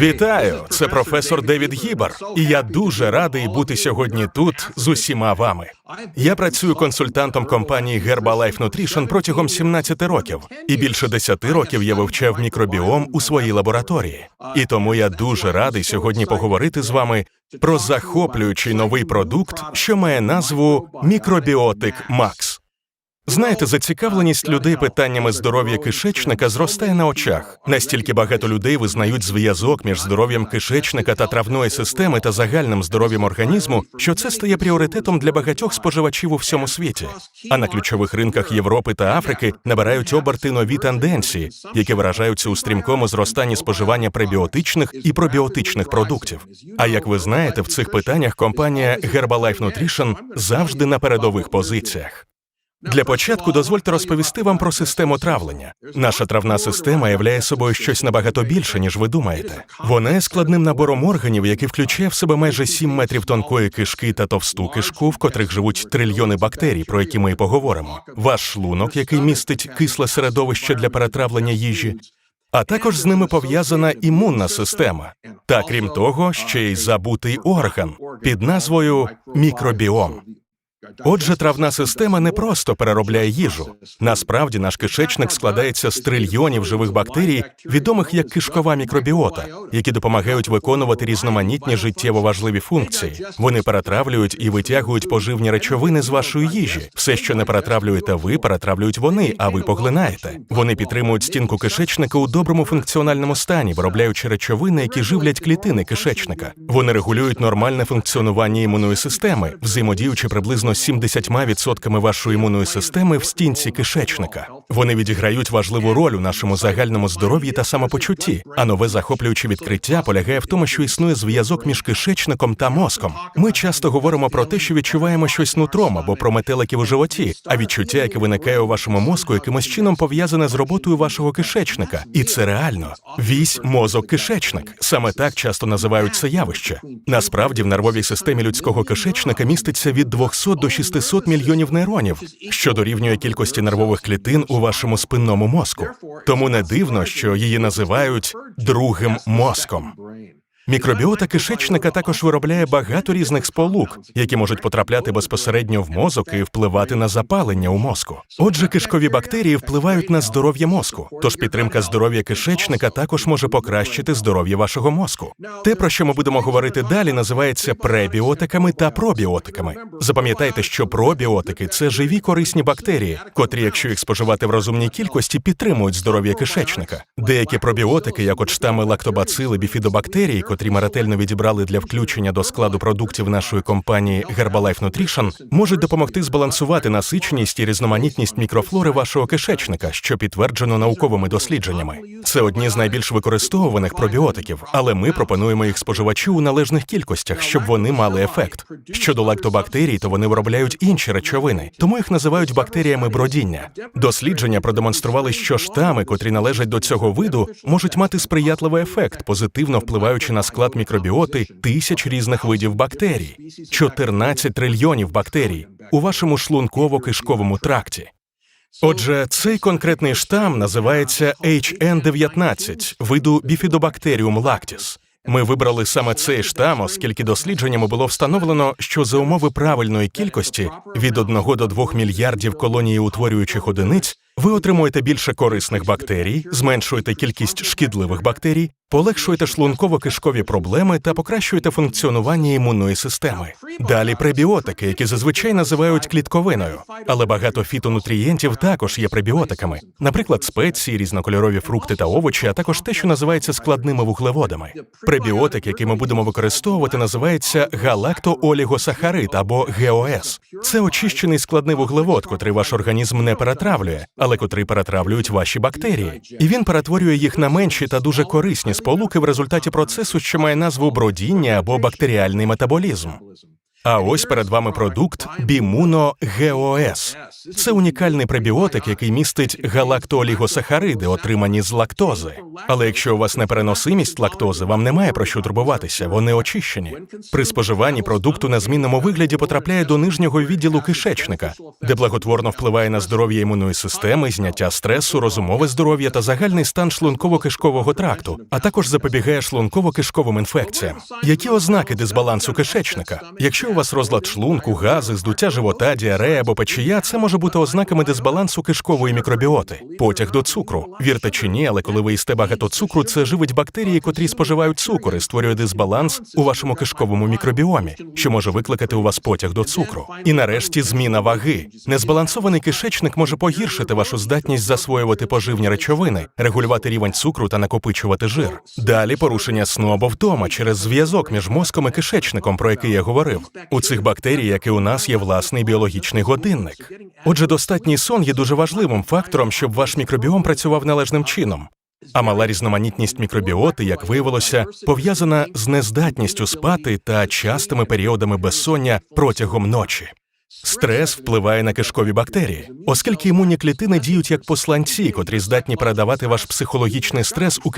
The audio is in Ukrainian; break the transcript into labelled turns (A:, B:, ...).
A: Вітаю, це професор Девід Гібер, і я дуже радий бути сьогодні тут з усіма вами. Я працюю консультантом компанії Herbalife Nutrition протягом 17 років, і більше 10 років я вивчав мікробіом у своїй лабораторії. І тому я дуже радий сьогодні поговорити з вами про захоплюючий новий продукт, що має назву Мікробіотик Макс. Знаєте, зацікавленість людей питаннями здоров'я кишечника зростає на очах. Настільки багато людей визнають зв'язок між здоров'ям кишечника та травної системи та загальним здоров'ям організму, що це стає пріоритетом для багатьох споживачів у всьому світі. А на ключових ринках Європи та Африки набирають оберти нові тенденції, які виражаються у стрімкому зростанні споживання пребіотичних і пробіотичних продуктів. А як ви знаєте, в цих питаннях компанія Herbalife Nutrition завжди на передових позиціях. Для початку дозвольте розповісти вам про систему травлення. Наша травна система являє собою щось набагато більше, ніж ви думаєте. Вона є складним набором органів, який включає в себе майже 7 метрів тонкої кишки та товсту кишку, в котрих живуть трильйони бактерій, про які ми й поговоримо. Ваш шлунок, який містить кисле середовище для перетравлення їжі. А також з ними пов'язана імунна система, та крім того, ще й забутий орган під назвою мікробіом. Отже, травна система не просто переробляє їжу. Насправді наш кишечник складається з трильйонів живих бактерій, відомих як кишкова мікробіота, які допомагають виконувати різноманітні життєво важливі функції. Вони перетравлюють і витягують поживні речовини з вашої їжі. Все, що не перетравлюєте ви, перетравлюють вони, а ви поглинаєте. Вони підтримують стінку кишечника у доброму функціональному стані, виробляючи речовини, які живлять клітини кишечника. Вони регулюють нормальне функціонування імунної системи, взаємодіючи приблизно 70% вашої імунної системи в стінці кишечника. Вони відіграють важливу роль у нашому загальному здоров'ї та самопочутті. А нове захоплююче відкриття полягає в тому, що існує зв'язок між кишечником та мозком. Ми часто говоримо про те, що відчуваємо щось нутром або про метеликів у животі, а відчуття, яке виникає у вашому мозку, якимось чином пов'язане з роботою вашого кишечника. І це реально вісь мозок кишечник. Саме так часто називають це явище. Насправді в нервовій системі людського кишечника міститься від 200 до 600 мільйонів нейронів, що дорівнює кількості нервових клітин у вашому спинному мозку. Тому не дивно, що її називають другим мозком. Мікробіота кишечника також виробляє багато різних сполук, які можуть потрапляти безпосередньо в мозок і впливати на запалення у мозку. Отже, кишкові бактерії впливають на здоров'я мозку. Тож підтримка здоров'я кишечника також може покращити здоров'я вашого мозку. Те, про що ми будемо говорити далі, називається пребіотиками та пробіотиками. Запам'ятайте, що пробіотики це живі корисні бактерії, котрі, якщо їх споживати в розумній кількості, підтримують здоров'я кишечника. Деякі пробіотики, як от штами лактобацили, біфідобактерії, котрі ми ретельно відібрали для включення до складу продуктів нашої компанії Herbalife Nutrition, можуть допомогти збалансувати насиченість і різноманітність мікрофлори вашого кишечника, що підтверджено науковими дослідженнями. Це одні з найбільш використовуваних пробіотиків, але ми пропонуємо їх споживачу у належних кількостях, щоб вони мали ефект. Щодо лактобактерій, то вони виробляють інші речовини, тому їх називають бактеріями бродіння. Дослідження продемонстрували, що штами, котрі належать до цього виду, можуть мати сприятливий ефект, позитивно впливаючи на склад мікробіоти тисяч різних видів бактерій, 14 трильйонів бактерій у вашому шлунково-кишковому тракті. Отже, цей конкретний штам називається HN19 виду Bifidobacterium lactis. Ми вибрали саме цей штам, оскільки дослідженнями було встановлено, що за умови правильної кількості від 1 до 2 мільярдів колонієутворюючих одиниць ви отримуєте більше корисних бактерій, зменшуєте кількість шкідливих бактерій, полегшуєте шлунково-кишкові проблеми та покращуєте функціонування імунної системи. Далі пребіотики, які зазвичай називають клітковиною, але багато фітонутрієнтів також є пребіотиками, наприклад, спеції, різнокольорові фрукти та овочі, а також те, що називається складними вуглеводами. Пребіотик, який ми будемо використовувати, називається галактоолігосахарид або ГОС. Це очищений складний вуглевод, котрий ваш організм не перетравлює, але котрі перетравлюють ваші бактерії, і він перетворює їх на менші та дуже корисні сполуки в результаті процесу, що має назву бродіння або бактеріальний метаболізм. А ось перед вами продукт Бімуно ГОС. Це унікальний пребіотик, який містить галактоолігосахариди, отримані з лактози. Але якщо у вас непереносимість лактози, вам немає про що турбуватися, вони очищені. При споживанні продукт у незмінному вигляді потрапляє до нижнього відділу кишечника, де благотворно впливає на здоров'я імунної системи, зняття стресу, розумове здоров'я та загальний стан шлунково-кишкового тракту, а також запобігає шлунково-кишковим інфекціям. Які ознаки дисбалансу кишечника? Якщо у вас розлад шлунку, гази, здуття живота, діарея або печія, це може бути ознаками дисбалансу кишкової мікробіоти, потяг до цукру. Вірте чи ні, але коли ви їсте багато цукру, це живить бактерії, котрі споживають цукор і створює дисбаланс у вашому кишковому мікробіомі, що може викликати у вас потяг до цукру. І нарешті зміна ваги. Незбалансований кишечник може погіршити вашу здатність засвоювати поживні речовини, регулювати рівень цукру та накопичувати жир. Далі порушення сну або втома через зв'язок між мозком і кишечником, про який я говорив. У цих бактерій, як і у нас, є власний біологічний годинник. Отже, достатній сон є дуже важливим фактором, щоб ваш мікробіом працював належним чином. А мала різноманітність мікробіоти, як виявилося, пов'язана з нездатністю спати та частими періодами безсоння протягом ночі. Стрес впливає на кишкові бактерії, оскільки імунні клітини діють як посланці, котрі здатні передавати ваш психологічний стрес у